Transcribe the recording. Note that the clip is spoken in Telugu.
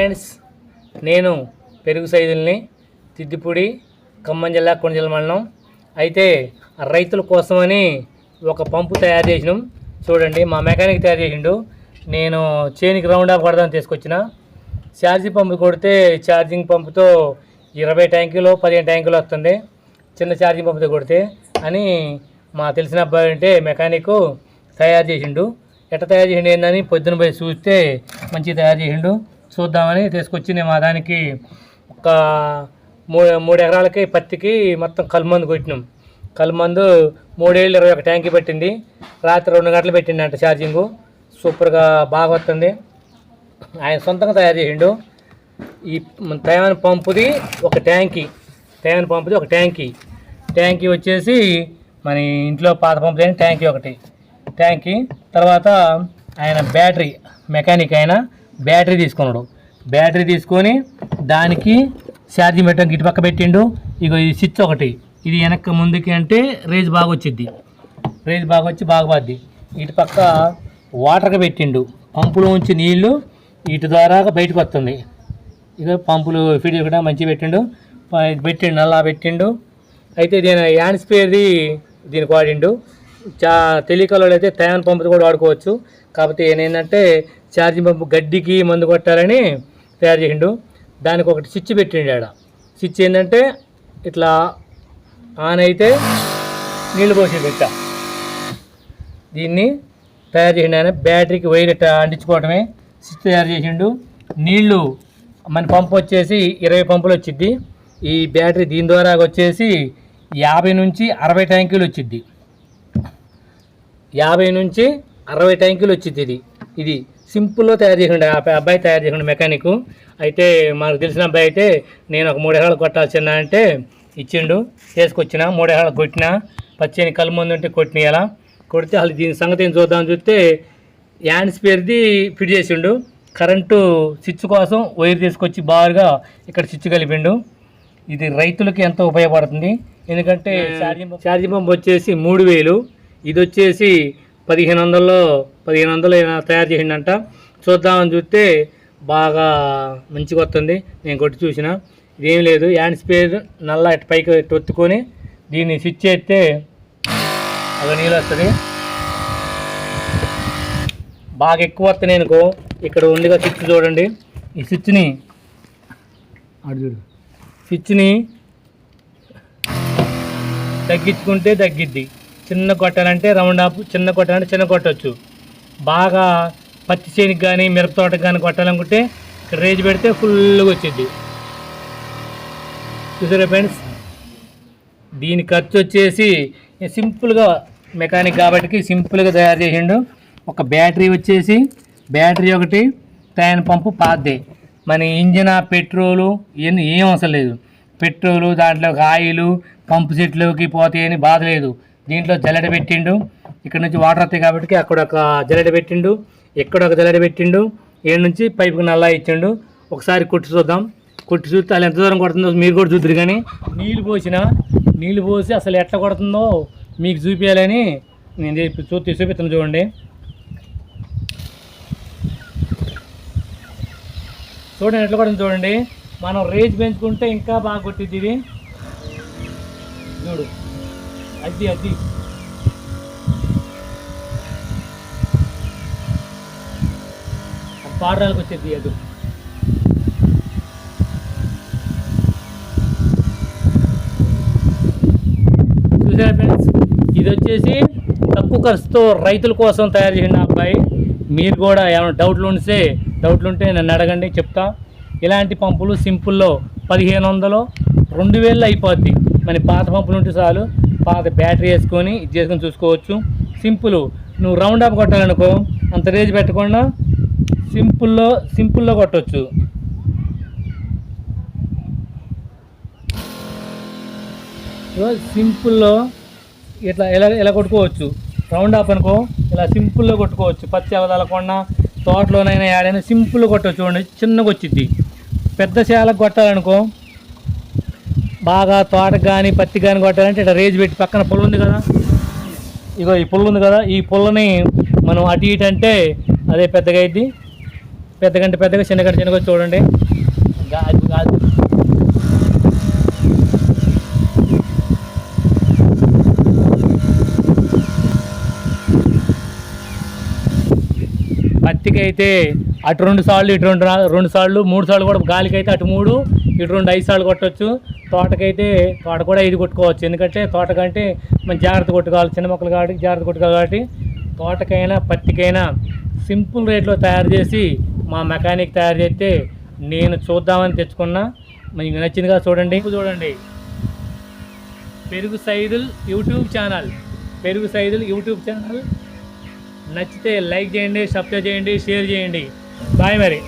ఫ్రెండ్స్ నేను పెరుగు సైజుల్ని తిద్దిపూడి ఖమ్మం జిల్లా కొండజల మండలం. అయితే రైతుల కోసమని ఒక పంపు తయారు చేసినాం. చూడండి మా మెకానిక్ తయారు చేసిండు. నేను చేనికి రౌండ్ ఆఫ్ కొడదాం తీసుకొచ్చిన. ఛార్జింగ్ పంపు కొడితే ఛార్జింగ్ పంపుతో ఇరవై ట్యాంకులు పదిహేను ట్యాంకులు వస్తుంది. చిన్న ఛార్జింగ్ పంపుతో కొడితే అని మా తెలిసిన అబ్బాయి అంటే మెకానిక్ తయారు చేసిండు. ఎట్ట తయారు చేసిండు ఏందని పొద్దున పోయి చూస్తే మంచిగా తయారు చేసిండు. చూద్దామని తీసుకొచ్చి నేను మా దానికి ఒక మూడు మూడు ఎకరాలకి పత్తికి మొత్తం కలుమందు కొట్టినాం. కలుమందు మూడేళ్ళు ఇరవై ఒక ట్యాంకీ పెట్టింది. రాత్రి రెండు గంటలు పెట్టింది అంట ఛార్జింగు. సూపర్గా బాగా వస్తుంది ఆయన సొంతంగా తయారు చేసిండు. ఈ మన తయారు పంపుది ఒక ట్యాంకీ. తయారు పంపుది ఒక ట్యాంకీ. ట్యాంకీ వచ్చేసి మన ఇంట్లో పాత పంపు ట్యాంకీ ఒకటి. ట్యాంకీ. తర్వాత ఆయన బ్యాటరీ మెకానిక్ ఆయన. బ్యాటరీ తీసుకున్నాడు. బ్యాటరీ తీసుకొని దానికి ఛార్జింగ్ పెట్టడానికి ఇటు పక్క పెట్టిండు. ఇగో ఈ స్విచ్ ఒకటి. ఇది వెనక్కి ముందుకి అంటే రేజ్ బాగా వచ్చిద్ది. రేజ్ బాగా వచ్చి బాగా పద్ది ఇటు పక్క వాటర్కి పెట్టిండు. పంపులో ఉంచి నీళ్ళు ఇటు ద్వారా బయటకు వస్తుంది. ఇక పంపులు ఫీడ్ కూడా మంచిగా పెట్టిండు. పెట్టిండు నల్లా పెట్టిండు. అయితే దీని యాన్ స్పేర్ది దీనికి వాడిండు. చా తెలియకలో అయితే తయాన్ పంపులు కూడా వాడుకోవచ్చు. కాకపోతే ఈయన ఏంటంటే ఛార్జింగ్ పంపు గడ్డికి మందు కొట్టాలని తయారు చేసిండు. దానికి ఒకటి స్విచ్ పెట్టిండు ఆడ. స్విచ్ ఏంటంటే ఇట్లా ఆన్ అయితే నీళ్ళు పోసిండు ఇట్ట దీన్ని తయారు చేసిండు ఆయన. బ్యాటరీకి వైర్ ఇట్లా అంటించుకోవడమే స్విచ్ తయారు చేసిండు. నీళ్ళు మన పంపు వచ్చేసి ఇరవై పంపులు వచ్చిద్ది. ఈ బ్యాటరీ దీని ద్వారా వచ్చేసి యాభై నుంచి అరవై ట్యాంకులు వచ్చిద్ది. యాభై నుంచి అరవై ట్యాంకులు వచ్చింది ఇది. ఇది సింపుల్లో తయారు చేసిండు. ఆ అబ్బాయి- తయారు చేసిండు మెకానిక్ అయితే మనకు తెలిసిన అబ్బాయి అయితే నేను ఒక మూడు ఎకరాలు కొట్టాల్సిన అంటే ఇచ్చిండు. చేసుకొచ్చిన మూడు ఎకరాలు కొట్టిన పచ్చని కళ్ళు ముందు ఉంటే కొట్టినయాల కొడితే అసలు దీని సంగతి ఏం చూద్దామని చూస్తే యాన్ స్పేర్ది ఫిట్ చేసిండు. కరెంటు స్విచ్ కోసం వైర్ తీసుకొచ్చి బాగా ఇక్కడ స్విచ్ కలిపిండు. ఇది రైతులకి ఎంతో ఉపయోగపడుతుంది. ఎందుకంటే ఛార్జింగ్ ఛార్జింగ్ పంప్ వచ్చేసి మూడు వేలు. ఇది వచ్చేసి పదిహేను వందల్లో పదిహేను వందలు తయారు చేసిండంట. చూద్దామని చూస్తే బాగా మంచిగా వస్తుంది నేను కొట్టి చూసిన. ఇదేం లేదు. హ్యాండ్ స్పేర్ నల్ల ఇటు పైకి ఒత్తుకొని దీన్ని స్విచ్ చేస్తే అలా నీళ్ళు వస్తుంది. బాగా ఎక్కువ వస్తున్నాయి అనుకో ఇక్కడ ఉందిగా స్విచ్ చూడండి. ఈ స్విచ్ని అడు చూడు. స్విచ్ని తగ్గించుకుంటే తగ్గిద్ది. చిన్న కొట్టాలంటే రౌండ్ ఆఫ్ చిన్న కొట్టాలంటే చిన్న కొట్టచ్చు. బాగా పత్తి చేనికి కానీ మిరప తోటకి కానీ కొట్టాలనుకుంటే ఇక్కడ రేజ్ పెడితే ఫుల్గా వచ్చింది. చూసారా ఫ్రెండ్స్? దీని ఖర్చు వచ్చేసి సింపుల్గా మెకానిక్ కాబట్టి సింపుల్గా తయారు చేసిండు. ఒక బ్యాటరీ వచ్చేసి బ్యాటరీ ఒకటి తయారు పంపు పాతదే. మన ఇంజిన్ పెట్రోలు ఇవన్నీ ఏం అవసరం లేదు. పెట్రోలు దాంట్లో ఆయిలు పంపు సెట్లోకి పోతాయని బాధ లేదు. దీంట్లో జల్లెడ పెట్టిండు. ఇక్కడ నుంచి వాటర్ వస్తాయి కాబట్టి అక్కడ ఒక జల్లెడ పెట్టిండు. ఎక్కడ ఒక జల్లెడ పెట్టిండు. ఏడు నుంచి పైపుకి నల్లా ఇచ్చిండు. ఒకసారి కొట్టి చూద్దాం. కొట్టి చూస్తే అది ఎంత దూరం కొడుతుందో మీరు కూడా చూద్దరు కానీ. నీళ్ళు పోసిన నీళ్ళు పోసి అసలు ఎట్లా కొడుతుందో మీకు చూపించాలని నేను చెప్పి చూస్తే చూపిస్తాను చూడండి. చూడండి ఎట్లా కొడుతుంది చూడండి. మనం రేజ్ పెంచుకుంటే ఇంకా బాగా కొట్టిద్ది ఇది. చూడు. అద్ది అద్ది పాడడానికి వచ్చేది అది. చూసారా ఫ్రెండ్స్? ఇది వచ్చేసి తక్కువ ఖర్చుతో రైతుల కోసం తయారు చేసిన అబ్బాయి. మీరు కూడా ఏమైనా డౌట్లు ఉంటే డౌట్లు ఉంటే నన్ను అడగండి చెప్తా. ఇలాంటి పంపులు సింపుల్లో పదిహేను వందలు రెండు వేలు అయిపోద్ది. మన పాత పంపులు ఉంటే చాలు. పాత బ్యాటరీ వేసుకొని ఇది చేసుకొని చూసుకోవచ్చు. సింపుల్. నువ్వు రౌండ్ అప్ కొట్టాలనుకో అంత రేజ్ పెట్టకుండా సింపుల్లో సింపుల్లో కొట్టవచ్చు సింపుల్లో ఇట్లా ఎలా ఎలా కొట్టుకోవచ్చు? రౌండ్ అప్ అనుకో ఇలా సింపుల్లో కొట్టుకోవచ్చు. పచ్చి అవదలకుండా తోటలోనైనా ఏడైనా సింపుల్ కొట్టవచ్చు చూడండి చిన్నగా వచ్చింది పెద్ద శాలకు కొట్టాలనుకో బాగా తోటకు కానీ పత్తి కానీ కొట్టాలంటే ఇట్లా రేజ్ పెట్టి పక్కన పుల్ల ఉంది కదా. ఇగో ఈ పుల్ల ఉంది కదా ఈ పుల్లని మనం అటు ఇటు అంటే అదే పెద్దగా అయింది పెద్దగంటే పెద్దగా చిన్నగంట చిన్నగా చూడండి. గాజు గాజు పత్తికి అయితే అటు రెండు సార్లు ఇటు రెండు రెండు సార్లు మూడు సార్లు కూడా గాలికి అయితే అటు మూడు ఇటు రెండు ఐదు సార్లు కొట్టవచ్చు తోటకైతే తోట కూడా ఐదు కొట్టుకోవచ్చు. ఎందుకంటే తోటకంటే మనం జాగ్రత్త కొట్టుకోవాలి. చిన్న మొక్కలు కాబట్టి జాగ్రత్త కొట్టుకోవాలి కాబట్టి తోటకైనా పత్తికైనా సింపుల్ రేట్లో తయారు చేసి మా మెకానిక్ తయారు చేస్తే నేను చూద్దామని తెచ్చుకున్నా. మీకు నచ్చిందిగా చూడండి. చూడండి. పెరుగు సైదుల్ యూట్యూబ్ ఛానల్. పెరుగు సైదుల్ యూట్యూబ్ ఛానల్. నచ్చితే లైక్ చేయండి సబ్స్క్రైబ్ చేయండి షేర్ చేయండి. బాయ్ మరి.